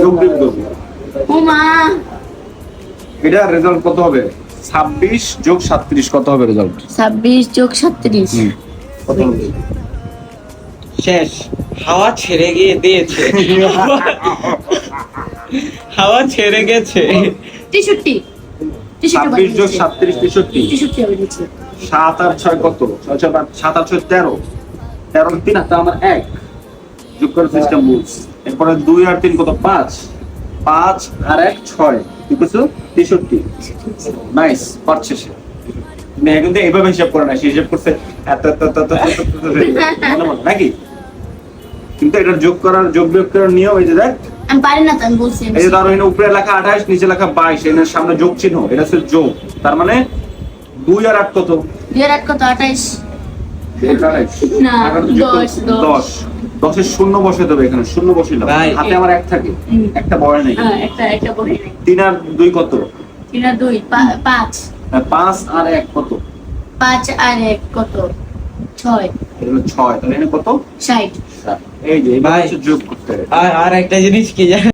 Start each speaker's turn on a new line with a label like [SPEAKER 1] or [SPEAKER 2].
[SPEAKER 1] যোগ বিয়োগ করব
[SPEAKER 2] ও মা
[SPEAKER 1] এটা রেজাল্ট কত হবে? ছাব্বিশ যোগ সাতত্রিশ কত হবে রেজাল্ট
[SPEAKER 2] ছাব্বিশ যোগ সাতত্রিশ।
[SPEAKER 1] কত হবে?
[SPEAKER 3] শেষ। হাওয়া ছেড়ে গিয়ে দিয়েছে। হাওয়া ছেড়ে গেছে।
[SPEAKER 2] তেষট্টি।
[SPEAKER 1] ছাব্বিশ যোগ সাতত্রিশ তেষট্টি।
[SPEAKER 2] তেষট্টি হবে নিচে।
[SPEAKER 1] সাত আর ছয় কত? ছয় ছয় সাত আর ছয় তেরো। তেরো তিন আর আমার এক। যোগ সিস্টেম বুঝ এরপরে দুই আর তিন কত পাঁচ পাঁচ আর এক ছয় ঠিক তেষট্টি নাইস পারছে সে তুমি এখন তো হিসাব করে না সে হিসাব করছে এত এত এত এত নাকি কিন্তু এটা যোগ করার যোগ বিয়োগ করার নিয়ম এই যে দেখ
[SPEAKER 2] আমি পারি না তাই বলছি
[SPEAKER 1] এই যে ধরো এখানে উপরে লেখা 28 নিচে লেখা 22 এর সামনে যোগ চিহ্ন এটা হচ্ছে যোগ তার মানে দুই আর আট কত
[SPEAKER 2] দুই আর আট কত
[SPEAKER 1] 28
[SPEAKER 2] দশ,
[SPEAKER 1] দশের শূন্য বসে দেবে এখানে শূন্য বসিলাম
[SPEAKER 3] ভাই,
[SPEAKER 1] হাতে আমার এক থাকে একটা বয় নেই।
[SPEAKER 2] হ্যাঁ একটা একটা বলে
[SPEAKER 1] তিন আর দুই কত?
[SPEAKER 2] তিন আর দুই পাঁচ।
[SPEAKER 1] পাঁচ আর এক কত?
[SPEAKER 2] পাঁচ আর এক কত? ছয়।
[SPEAKER 1] ছয় তাহলে এখানে কত?
[SPEAKER 2] ষাট।
[SPEAKER 1] এই যে
[SPEAKER 3] ভাই।
[SPEAKER 1] যোগ করতে হবে।
[SPEAKER 3] আর আর একটা জিনিস কি